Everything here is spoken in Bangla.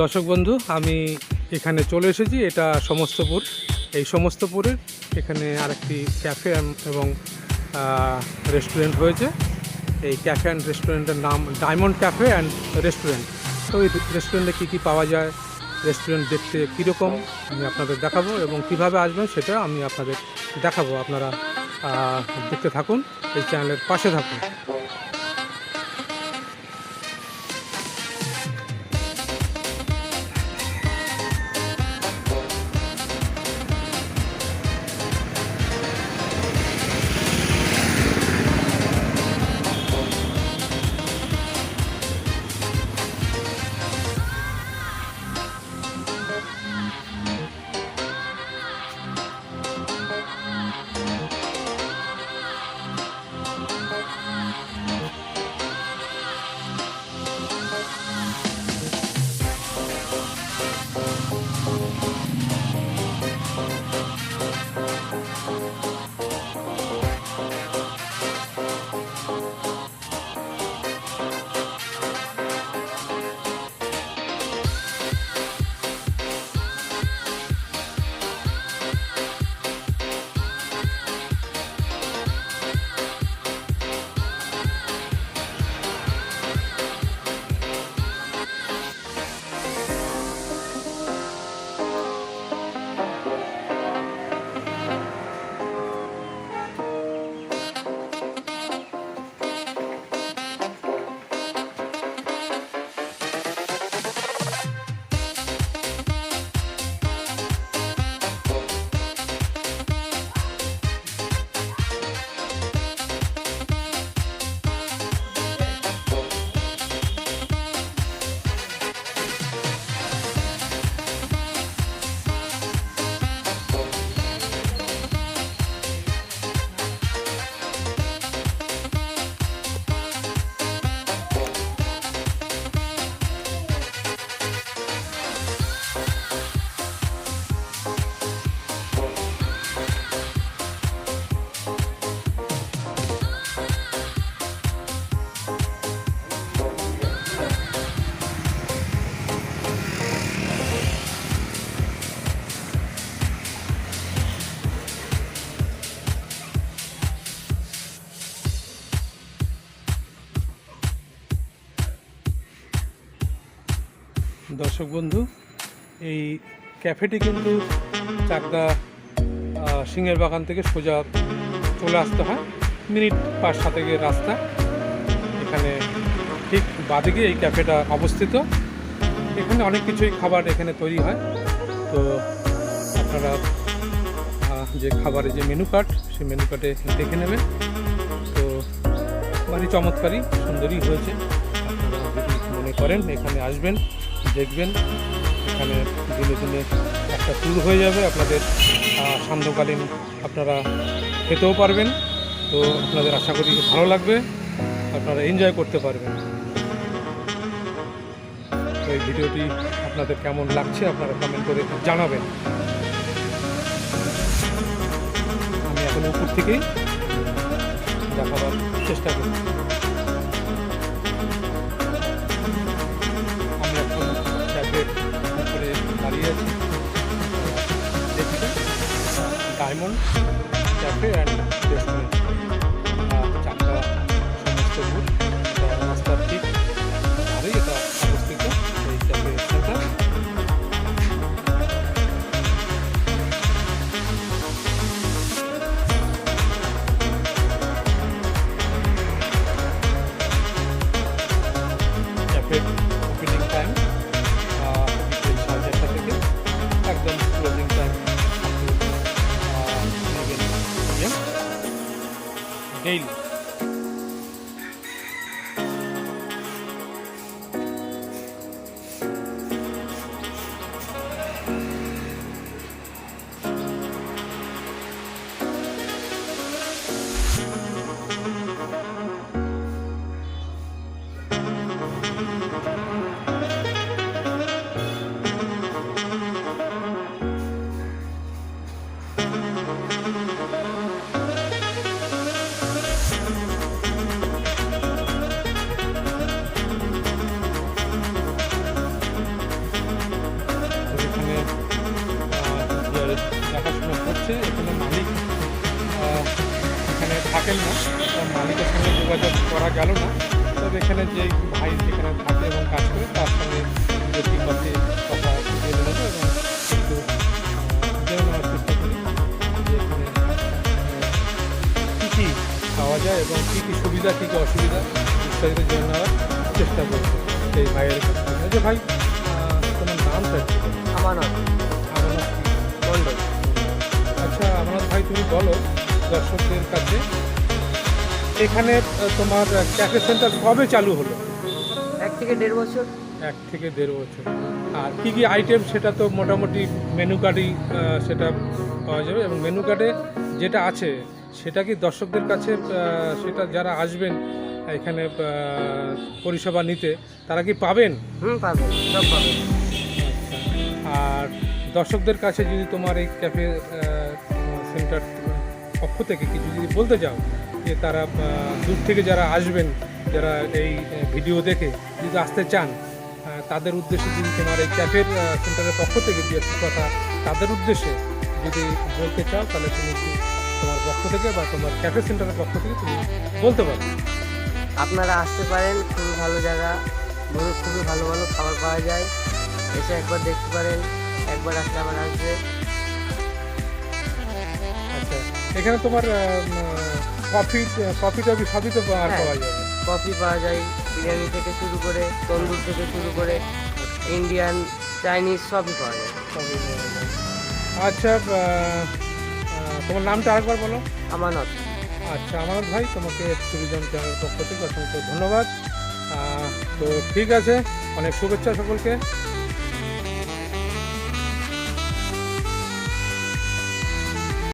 দর্শক বন্ধু, আমি এখানে চলে এসেছি, এটা সমস্তপুর। এই সমস্তপুরের এখানে আরেকটি ক্যাফে এবং রেস্টুরেন্ট হয়েছে এই ক্যাফে অ্যান্ড রেস্টুরেন্টের নাম ডায়মন্ড ক্যাফে অ্যান্ড রেস্টুরেন্ট। তো এই রেস্টুরেন্টে কী কী পাওয়া যায়, রেস্টুরেন্ট দেখতে কীরকম, আমি আপনাদের দেখাবো এবং কীভাবে আসবেন সেটা আমি আপনাদের দেখাবো। আপনারা দেখতে থাকুন, এই চ্যানেলের পাশে থাকুন। দর্শক বন্ধু, এই ক্যাফেটি কিন্তু চাকদা সিংহের বাগান থেকে সোজা চলে আসতে হয়। মিনিট পাঁচ সাতেকের রাস্তা। এখানে ঠিক বাদিকে এই ক্যাফেটা অবস্থিত। এখানে অনেক কিছুই খাবার এখানে তৈরি হয়। তো আপনারা যে খাবারের যে মেনু কার্ড সেই মেনু কার্ডে দেখে নেবেন। তো ভারী চমৎকারই, সুন্দরই হয়েছে। আপনারা যদি মনে করেন, এখানে আসবেন। দেখবেন। এখানে দিনে দিনে একটা ট্যুর হয়ে যাবে। আপনাদের সান্ধ্যকালীন আপনারা খেতেও পারবেন। তো আপনাদের আশা করি ভালো লাগবে। আপনারা এনজয় করতে পারবেন। তো এই ভিডিওটি আপনাদের কেমন লাগছে আপনারা কমেন্ট করে জানাবেন। আমি এখন উপর থেকেই দেখাবার চেষ্টা করি ডায়মন্ড ক্যাফে অ্যান্ড রেস্টুরেন্ট থাকেন না মালিকের সঙ্গে যোগাযোগ করা গেল না। তবে এখানে যে ভাই যেখানে থাকে এবং কাজ করে তার সঙ্গে বেশি কথা কথা এবং আহ, নেওয়ার চেষ্টা করি। যে এখানে কী কী পাওয়া যায় এবং কী কী সুবিধা কী কী অসুবিধা বিস্তারিত জেনে নেওয়ার চেষ্টা করব এই ভাইয়ের কাছ যে ভাই তোমার নামটা কি আমানত। আমানত কি? মণ্ডল। আচ্ছা আমানত ভাই তুমি বলো দর্শকদের কাছে এখানে তোমার ক্যাফে সেন্টার কবে চালু হলো? এক থেকে দেড় বছর। এক থেকে দেড় বছর। আর কী কী আইটেম সেটা তো মোটামুটি মেনু কার্ডই সেটা পাওয়া যাবে এবং মেনু কার্ডে যেটা আছে সেটা কি দর্শকদের কাছে সেটা যারা আসবেন এখানে পরিষেবা নিতে তারা কি পাবেন? হুম পাবেন সব পাবেন। আচ্ছা। আর দর্শকদের কাছে যদি তোমার এই ক্যাফে সেন্টার পক্ষ থেকে কিছু যদি বলতে চাও তারা দূর থেকে যারা আসবেন যারা এই ভিডিও দেখে যদি আসতে চান তাদের উদ্দেশ্যে যদি তোমার এই ক্যাফের সেন্টারের পক্ষ থেকে যে একটি কথা তাদের উদ্দেশ্যে যদি বলতে চাও তাহলে তুমি তোমার পক্ষ থেকে বা তোমার ক্যাফে সেন্টারের পক্ষ থেকে তুমি বলতে পারো। আপনারা আসতে পারেন খুবই ভালো জায়গা। বহু খুবই ভালো ভালো খাবার পাওয়া যায়। এসে একবার দেখতে পারেন একবার আসলে আবার আসবে। আচ্ছা এখানে তোমার কফি কফি টফি সবই তো আর হ্যাঁ। পাওয়া যায়। কফি পাওয়া যায় বিরিয়ানি থেকে শুরু করে তন্দুর থেকে শুরু করে ইন্ডিয়ান চাইনিজ সবই পাওয়া যায়। সবই পাওয়া যায়। আচ্ছা তোমার নামটা আরেকবার বলো। আমানত। আচ্ছা আমার ভাই তোমাকে ট্যুরিজম চ্যানেলের পক্ষ থেকে অসংখ্য ধন্যবাদ। তো ঠিক আছে অনেক শুভেচ্ছা সকলকে।